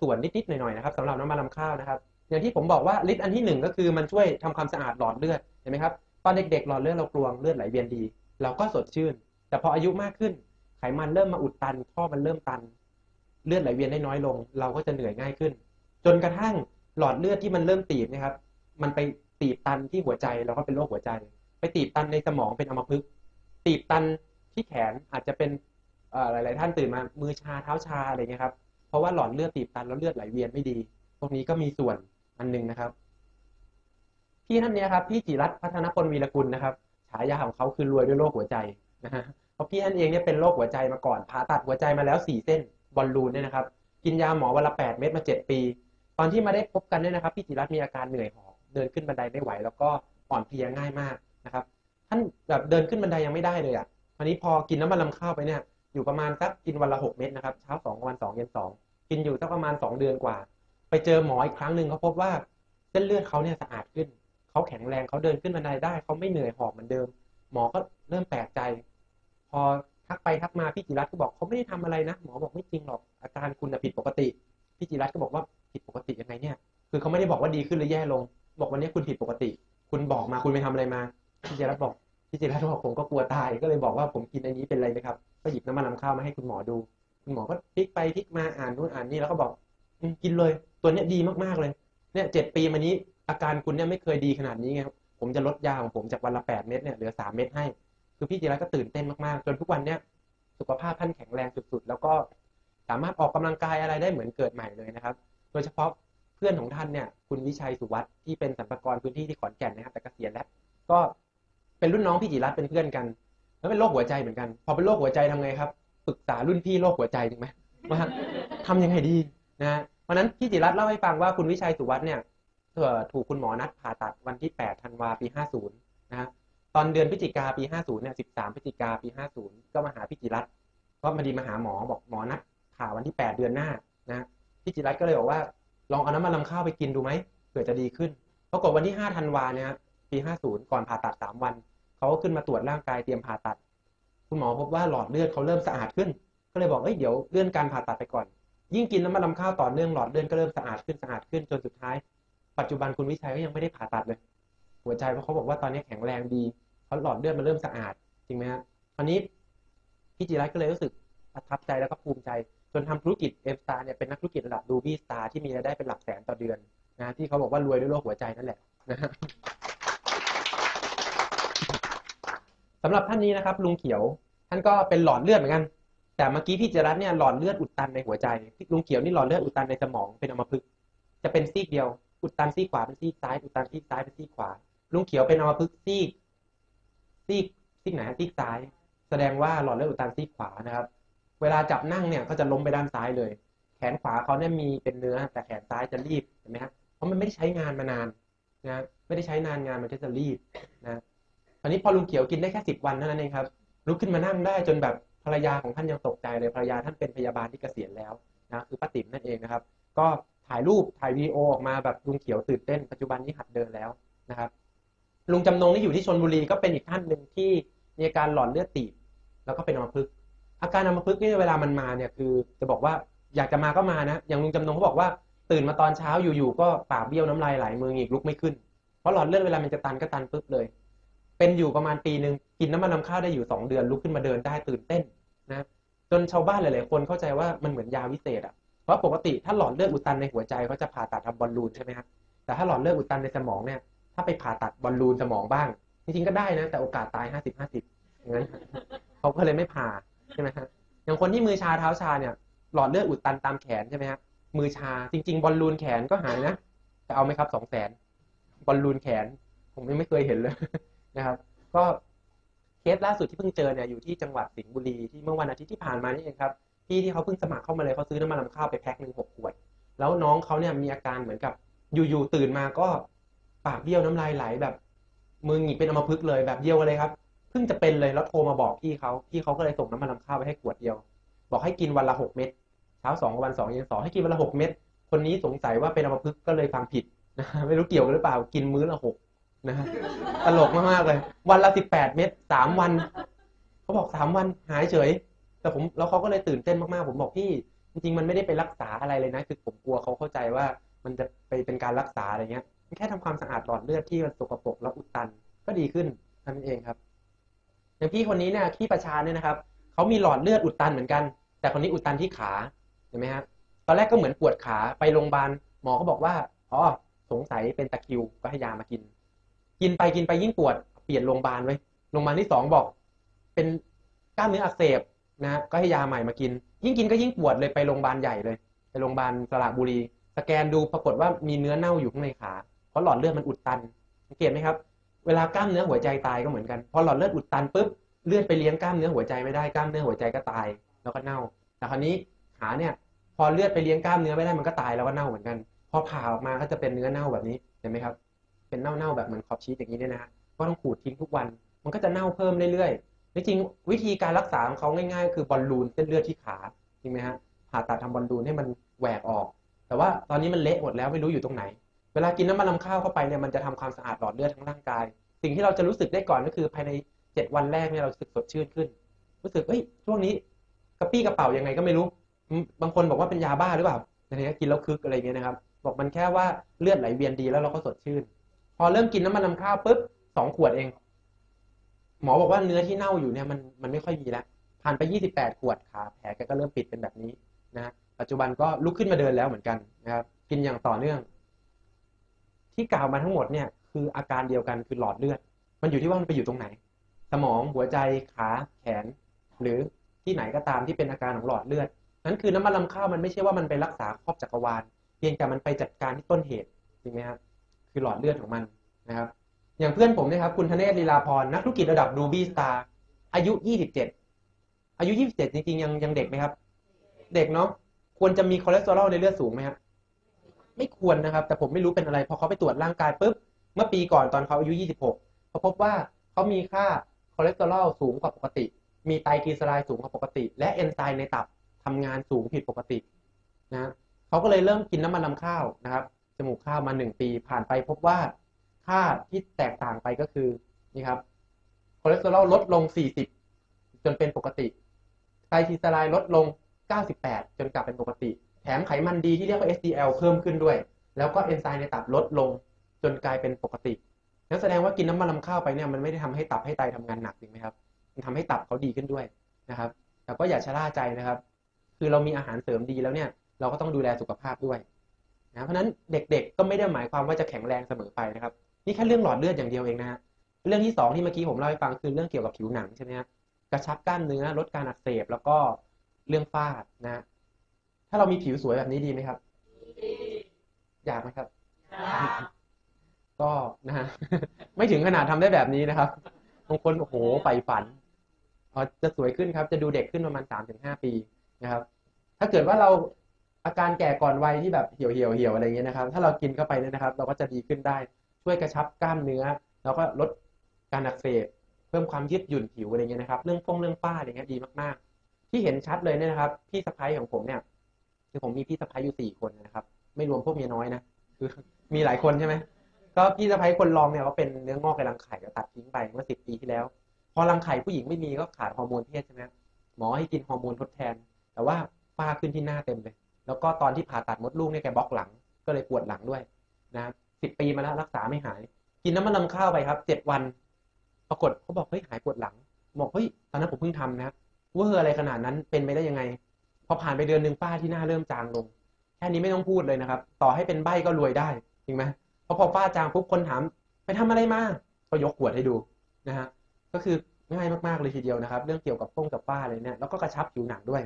ส่วนนิดๆหน่อยๆนะครับสำหรับน้ำมันลำข้าวนะครับ อย่างที่ผมบอกว่าฤทธิ์อันที่หนึ่งก็คือมันช่วยทำความสะอาดหลอดเลือดเห็นไหมครับตอนเด็กๆหลอดเลือดเรากลวงเลือดไหลเวียนดี เราก็สดชื่น แต่พออายุมากขึ้นไขมันเริ่มมาอุดตันท่อมันเริ่มตัน เลือดไหลเวียนได้น้อยลง เราก็จะเหนื่อยง่ายขึ้น จนกระทั่งหลอดเลือดที่มันเริ่มตีบนะครับ มันไปตีบตันที่หัวใจเราก็เป็นโรคหัวใจ ไปตีบตันในสมองเป็นอัมพฤกษ์ตีบตันที่แขนอาจจะเป็นหลาย ๆ ท่านตื่นมามือชาเท้าชาอะไรเงี้ยครับ เพราะว่าหลอดเลือดตีบตันแล้วเลือดไหลเวียนไม่ดี ตรงนี้ก็มีส่วนอันหนึ่งนะครับ พี่ท่านนี้ครับ พี่จิรัตพัฒนพลวีรกุลนะครับ ฉายาของเขาคือรวยด้วยโรคหัวใจนะฮะ เพราะพี่ท่านเองเนี่ยเป็นโรคหัวใจมาก่อน ผ่าตัดหัวใจมาแล้วสี่เส้นบอลลูนเนี่ยนะครับ กินยาหมอวันละแปดเม็ดมาเจ็ดปี ตอนที่มาได้พบกันเนี่ยนะครับ พี่จิรัตมีอาการเหนื่อยหอบเดินขึ้นบันไดไม่ไหว แล้วก็อ่อนเพลียง่ายมากนะครับ ท่านแบบเดินขึ้นบันไดยังไม่ได้เลยอะคราวนี้พอกินน้ำมันลำข้าวไปเนี่ย อยู่ประมาณสักกินวันละหกเม็ดนะครับเช้าสองวันสองเย็นสองกินอยู่สักประมาณสองเดือนกว่า ไปเจอหมออีกครั้งหนึ่งเขาพบว่าเส้นเลือดเขาเนี่ยสะอาดขึ้นเขาแข็งแรงเขาเดินขึ้นบันไดได้เขาไม่เหนื่อยหอบเหมือนเดิม หมอก็เริ่มแปลกใจ พอทักไปทักมาพี่จิรัตก็บอกเขาไม่ได้ทำอะไรนะหมอบอกไม่จริงหรอกอาการคุณน่ผิดปกติพี่จิรัตก็บอกว่าผิดปกติยังไงเนี่ย คือเขาไม่ได้บอกว่าดีขึ้นหรือแย่ลง บอกวันนี้คุณผิดปกติ คุณบอกมาคุณไปทำอะไรมาพี่จิรัตบอกพี่จิรัตบอกผมก็กลัวตายก็เลยบอกว่าผมกินอันนี้เป็นอะไรไหมครับ ก็หยิบน้ำมันลำข้าวมาให้คุณหมอดู คุณหมอก็พลิกไปพลิกมาอ่านนู่นอ่านนี่แล้วก็บอกกินเลย ตัวเนี้ยดีมากๆเลย เนี่ยเจ็ดปีมานี้อาการคุณเนี่ยไม่เคยดีขนาดนี้ไงครับผมจะลดยาของผมจากวันละแปดเม็ดเนี่ยเหลือสามเม็ดให้ คือพี่จิรัตก็ตื่นเต้นมากๆ จนทุกวันเนี่ยสุขภาพท่านแข็งแรงสุดๆ แล้วก็สามารถออกกำลังกายอะไรได้เหมือนเกิดใหม่เลยนะครับ โดยเฉพาะเพื่อนของท่านเนี่ยคุณวิชัยสุวัสด์ที่เป็นสรรพากรพื้นที่ที่ขอนแก่นนะครับแต่เกษียณแล้วก็เป็นรุ่นน้องพี่จิรัตเป็นเพื่อนกัน แล้วเป็นโรคหัวใจเหมือนกัน พอเป็นโรคหัวใจทำไงครับปรึกษารุ่นพี่โรคหัวใจถูกไหมว่าทำยังไงดีนะเพราะนั้นพี่จิรัตเล่าให้ฟังว่าคุณวิชัยสุวัสด์เนี่ยถูกคุณหมอนัดผ่าตัดวันที่ 8 ธันวาปี 50 นะฮะตอนเดือนพฤศจิกาปี 50 เนี่ย 13 พฤศจิกาปี 50 ก็มาหาพี่จิรัตก็มาดีมาหาหมอบอกหมอนัดผ่าวันที่ 8 เดือนหน้านะพี่จิรัตก็เลยบอกว่าลองเอาน้ำมันลำข้าวไปกินดูไหมเผื่อจะดีขึ้นปรากฏวันที่ 5 ธันวาเนี่ยปี 50 ก่อนผ่าตัด 3 วัน เขาก็ขึ้นมาตรวจร่างกายเตรียมผ่าตัด คุณหมอพบว่าหลอดเลือดเขาเริ่มสะอาดขึ้น ก็เลยบอกเอ้ยเดี๋ยวเลื่อนการผ่าตัดไปก่อน ยิ่งกินน้ำมันลำข้าวต่อเนื่องหลอดเลือดก็เริ่มสะอาดขึ้นสะอาดขึ้นจนสุดท้าย ปัจจุบันคุณวิชัยก็ยังไม่ได้ผ่าตัดเลย หัวใจเพราะเขาบอกว่าตอนนี้แข็งแรงดีเพราะหลอดเลือดมันเริ่มสะอาดจริงไหมฮะคราวนี้พี่จิรัตก็เลยรู้สึกประทับใจแล้วก็ภูมิใจจนทำธุรกิจเอฟสตาร์เนี่ยเป็นนักธุรกิจระดับดูบี้สตาร์ที่มีรายได้เป็นหลักแสนต่อเดือนนะที่เขาบอกว่ารวยด้วยโรคหัวใจนั่นแหละนะฮะ สำหรับท่านนี้นะครับ ลุงเขียว ท่านก็เป็นหลอดเลือดเหมือนกัน แต่เมื่อกี้พี่จรัตเนี่ยหลอดเลือดอุดตันในหัวใจลุงเขียวนี่หลอดเลือดอุดตันในสมองเป็นอัมพฤกษ์จะเป็นซีกเดียว อุดตันซีกขวาเป็นซีกซ้ายอุดตันซีกซ้ายเป็นซีกขวา ลุงเขียวเป็นอัมพฤกษ์ซีกซีกซีกไหนฮะซีกซ้าย แสดงว่าหลอดเลือดอุดตันซีกขวานะครับ เวลาจับนั่งเนี่ยก็จะล้มไปด้านซ้ายเลย แขนขวาเขาเนี่ยมีเป็นเนื้อ แต่แขนซ้ายจะรีบเห็นไหมครับเพราะมันไม่ได้ใช้งานมานานนะไม่ได้ใช้นานงานมันก็จะรีบนะ อันนี้พอลุงเขียวกินได้แค่สิบวันเท่านั้นเองครับลุกขึ้นมานั่งได้จนแบบภรรยาของท่านยังตกใจเลยภรรยาท่านเป็นพยาบาลที่เกษียณแล้วนะคือป้าติ๋มนั่นเองนะครับ ก็ถ่ายรูปถ่ายวีดีโอออกมาแบบลุงเขียวตื่นเต้นปัจจุบันนี้หัดเดินแล้วนะครับลุงจำนงที่อยู่ที่ชนบุรีก็เป็นอีกท่านหนึ่งที่มีอาการหลอดเลือดตีบแล้วก็เป็นอัมพฤกษ์อาการอัมพฤกษ์นี่เวลามันมาเนี่ยคือ จะบอกว่าอยากจะมาก็มานะ อย่างลุงจำนงเขาบอกว่าตื่นมาตอนเช้าอยู่ๆก็ปากเบี้ยวน้ำลายไหลมือหงิกลุกไม่ขึ้นเพราะหลอดเลือดเวลามันจะตันก็ตันปุ๊บเลย เป็นอยู่ประมาณปีหนึ่งกินน้ำมันลำข้าวได้อยู่สองเดือนลุกขึ้นมาเดินได้ตื่นเต้นนะจนชาวบ้านหลาย ๆ คนเข้าใจว่ามันเหมือนยาวิเศษอะเพราะปกติถ้าหลอดเลือดอุดตันในหัวใจเขาจะผ่าตัดทำบอลลูนใช่ไหมครับแต่ถ้าหลอดเลือดอุดตันในสมองเนี่ยถ้าไปผ่าตัดบอลลูนสมองบ้าง จริง ๆ ก็ได้นะ แต่โอกาสตายห้าสิบห้าสิบอย่างนั้นเขาก็เลยไม่ผ่าใช่ไหมฮะอย่างคนที่มือชาเท้าชาเนี่ยหลอดเลือดอุดตันตามแขนใช่ไหมฮะมือชาจริง ๆ บอลลูนแขนก็หายนะจะเอาไหมครับสองแสนบอลลูนแขน ผมยังไม่เคยเห็นเลย นะครับ ก็เคสล่าสุดที่เพิ่งเจอเนี่ยอยู่ที่จังหวัดสิงห์บุรีที่เมื่อวันอาทิตย์ที่ผ่านมานี่เองครับพี่ที่เขาเพิ่งสมัครเข้ามาเลยเขาซื้อน้ำมันลำข้าวไปแพ็คหนึ่งหกขวด แล้วน้องเขาเนี่ยมีอาการเหมือนกับอยู่ๆตื่นมาก็ปากเบี้ยวน้ำลายไหลแบบมือหงิกเป็นอมพฤกเลยแบบเดียวกันเลยครับเพิ่งจะเป็นเลยแล้วโทรมาบอกพี่เขาพี่เขาก็เลยส่งน้ำมันลำข้าวไปให้ขวดเดียว บอกให้กินวันละหกเม็ดเช้าสองวันสองเย็นสองให้กินวันละหกเม็ดคนนี้สงสัยว่าเป็นอมพฤกก็เลยฟังผิดนะไม่รู้เกี่ยวกันหรือเปล่ากินมื้อละหก นะฮะตลกมากๆเลย วันละสิบแปดเม็ดสามวันเขาบอกสามวันหายเฉย แต่ผมแล้วเขาก็เลยตื่นเต้นมากๆ ผมบอกพี่ จริงๆ มันไม่ได้ไปรักษาอะไรเลยนะ คือผมกลัวเขาเข้าใจว่ามันจะไปเป็นการรักษาอะไรเงี้ยแค่ทำความสะอาดหลอดเลือดที่มันสกปรกแล้วอุดตันก็ดีขึ้นนั่นเองครับอย่างพี่คนนี้เนี่ยขี้ประชาเนี่ยนะครับเขามีหลอดเลือดอุดตันเหมือนกัน แต่คนนี้อุดตันที่ขาเห็นไหมครับตอนแรกก็เหมือนปวดขาไปโรงพยาบาลหมอก็บอกว่าอ๋อสงสัยเป็นตะคริวก็ให้ยามากิน กินไปกินไปยิ่งปวด เปลี่ยนโรงพยาบาลไว้โรงพยาบาลที่สองบอก เป็นกล้ามเนื้ออักเสบนะก็ให้ยาใหม่มากิน ยิ่งกินก็ยิ่งปวดเลยไปโรงพยาบาลใหญ่เลยไปโรงพยาบาลสระบุรี สแกนดูปรากฏว่ามีเนื้อเน่าอยู่ข้างในขาเพราะหลอดเลือดมันอุดตันสังเกตไหมครับ เวลากล้ามเนื้อหัวใจตายก็เหมือนกันพอหลอดเลือดอุดตันปุ๊บเลือดไปเลี้ยงกล้ามเนื้อหัวใจไม่ได้กล้ามเนื้อหัวใจก็ตายแล้วก็เน่าแต่คราวนี้ขาเนี่ยพอเลือดไปเลี้ยงกล้ามเนื้อไม่ได้มันก็ตายแล้วก็เน่าเหมือนกัน พอผ่าออกมาก็จะเป็นเนื้อเน่าแบบนี้เห็นไหมครับ เป็นเน่าๆแบบเหมือนขอบชีสอย่างนี้เนี่ยนะฮะก็ต้องขูดทิ้งทุกวัน มันก็จะเน่าเพิ่มเรื่อยๆจริงวิธีการรักษาของเขาง่าย ๆ คือบอลลูนเส้นเลือดที่ขาจริงไหมฮะผ่าตัดทำบอลลูนให้มันแหวกออก แต่ว่าตอนนี้มันเละหมดแล้วไม่รู้อยู่ตรงไหน เวลากินน้ำมันลำข้าวเข้าไปเนี่ยมันจะทำความสะอาดหลอดเลือดทั้งร่างกาย สิ่งที่เราจะรู้สึกได้ก่อนก็คือภายในเจ็ดวันแรกเนี่ยเราสึกสดชื่นขึ้น รู้สึกเอ้ยช่วงนี้กระปี้กระเป๋ายังไงก็ไม่รู้ บางคนบอกว่าเป็นยาบ้าหรือเปล่าอะไรเงี้ยกินแล้วคึกอะไรเงี้ยนะครับ บอกมันแค่ว่าเลือดไหลเวียนดีแล้วเราก็สดชื่น พอเริ่มกินน้ำมันลำข้าวปุ๊บสองขวดเอง หมอบอกว่าเนื้อที่เน่าอยู่เนี่ยมันมันไม่ค่อยมีแล้วผ่านไปยี่สิบแปดขวดขาแผลแกก็เริ่มปิดเป็นแบบนี้นะปัจจุบันก็ลุกขึ้นมาเดินแล้วเหมือนกันนะครับกินอย่างต่อเนื่อง ที่กล่าวมาทั้งหมดเนี่ยคืออาการเดียวกันคือหลอดเลือด มันอยู่ที่ว่ามันไปอยู่ตรงไหน สมองหัวใจขาแขน หรือที่ไหนก็ตามที่เป็นอาการของหลอดเลือดนั้นคือน้ำมันลำข้าวมันไม่ใช่ว่ามันไปรักษาครอบจักรวาลเพียงแต่มันไปจัดการที่ต้นเหตุจริงไหมครับ คือหลอดเลือดของมันนะครับ อย่างเพื่อนผมนะครับ คุณธเนศลีลาพรนักธุรกิจระดับดูบี้สตาร์อายุ 27 อายุ 27 จริงๆ ยังยังเด็กไหมครับ เด็กเนาะควรจะมีคอเลสเตอรอลในเลือดสูงไหมครับไม่ควรนะครับ แต่ผมไม่รู้เป็นอะไร พอเขาไปตรวจร่างกายปุ๊บเมื่อปีก่อนตอนเขาอายุ 26เขาพบว่าเขามีค่าคอเลสเตอรอลสูงกว่าปกติ มีไตรกลีเซอไรด์สูงกว่าปกติ และเอนไซม์ในตับทำงานสูงผิดปกตินะเขาก็เลยเริ่มกินน้ำมันลำข้าวนะครับ จมูกข้าวมาหนึ่งปีผ่านไปพบว่าค่าที่แตกต่างไปก็คือนี่ครับคอเลสเตอรอลลดลง 40 จนเป็นปกติไตรกลีเซอไรด์ลดลง 98 จนกลับเป็นปกติ แถมไขมันดีที่เรียกว่า HDL เพิ่มขึ้นด้วย แล้วก็เอนไซม์ในตับลดลงจนกลายเป็นปกตินั่นแสดงว่ากินน้ำมันลำข้าวไปเนี่ยมันไม่ได้ทำให้ตับให้ไตทำงานหนักจริงไหมครับ มันทำให้ตับเขาดีขึ้นด้วยนะครับแต่ก็อย่าชะล่าใจนะครับ คือเรามีอาหารเสริมดีแล้วเนี่ย เราก็ต้องดูแลสุขภาพด้วย นะเพราะฉะนั้นเด็กๆก็ไม่ได้หมายความว่าจะแข็งแรงเสมอไปนะครับ นี่แค่เรื่องหลอดเลือดอย่างเดียวเองนะฮะเรื่องที่สองที่เมื่อกี้ผมเล่าให้ฟังคือเรื่องเกี่ยวกับผิวหนังใช่ไหมฮะกระชับกล้ามเนื้อลดการอักเสบแล้วก็เรื่องฝ้านะถ้าเรามีผิวสวยแบบนี้ดีไหมครับอยากไหมครับก็นะฮะไม่ถึงขนาดทำได้แบบนี้นะครับบางคนโอ้โหใฝ่ฝันอ๋อจะสวยขึ้นครับ จะดูเด็กขึ้นประมาณสามถึงห้าปีนะครับ ถ้าเกิดว่าเรา อาการแก่ก่อนวัยที่แบบเหี่ยวเหี่ยวเหี่ยวอะไรเงี้ยนะครับ ถ้าเรากินเข้าไปเนี่ยนะครับ เราก็จะดีขึ้นได้ช่วยกระชับกล้ามเนื้อ แล้วก็ลดการอักเสบเพิ่มความยืดหยุ่นผิวอะไรเงี้ยนะครับ เรื่องฟงเรื่องฝ้าอะไรเงี้ยดีมากๆ ที่เห็นชัดเลยเนี่ยนะครับ พี่สะพ้ายของผมเนี่ยคือผมมีพี่สะพ้ายอยู่สี่คนนะครับ ไม่รวมพวกเมียน้อยนะคือมีหลายคนใช่ไหมก็พี่สะพ้ายคนรองเนี่ยเขาเป็นเนื้องอกในรังไข่ก็ตัดทิ้งไปเมื่อสิบปีที่แล้ว พอรังไข่ผู้หญิงไม่มีก็ขาดฮอร์โมนเพศใช่ไหมหมอให้กินฮอร์โมนทดแทน แต่ว่าฝ้าขึ้นที่หน้าเต็มเลย แล้วก็ตอนที่ผ่าตัดมดลูกเนี่ยแกบล็อกหลัง ก็เลยปวดหลังด้วยนะสิบปีมาแล้วรักษาไม่หาย กินน้ำมันลำข้าวไปครับเจ็ดวัน ปรากฏเขาบอกเฮ้ยหายปวดหลังบอกเฮ้ยตอนนั้นผมเพิ่งทำนะเวอร์อะไรขนาดนั้นเป็นไปได้ยังไง พอผ่านไปเดือนหนึ่งฝ้าที่หน้าเริ่มจางลง แค่นี้ไม่ต้องพูดเลยนะครับ ต่อให้เป็นใบก็รวยได้จริงไหมพราะพอฝ้าจางปุ๊บคนถามไปทำอะไรมาก็ยกขวดให้ดูนะฮะก็คือง่ายมากๆเลยทีเดียวนะครับ เรื่องเกี่ยวกับฟงกับฝ้าเลยเนี่ยแล้วก็กระชับผิวหนังด้วย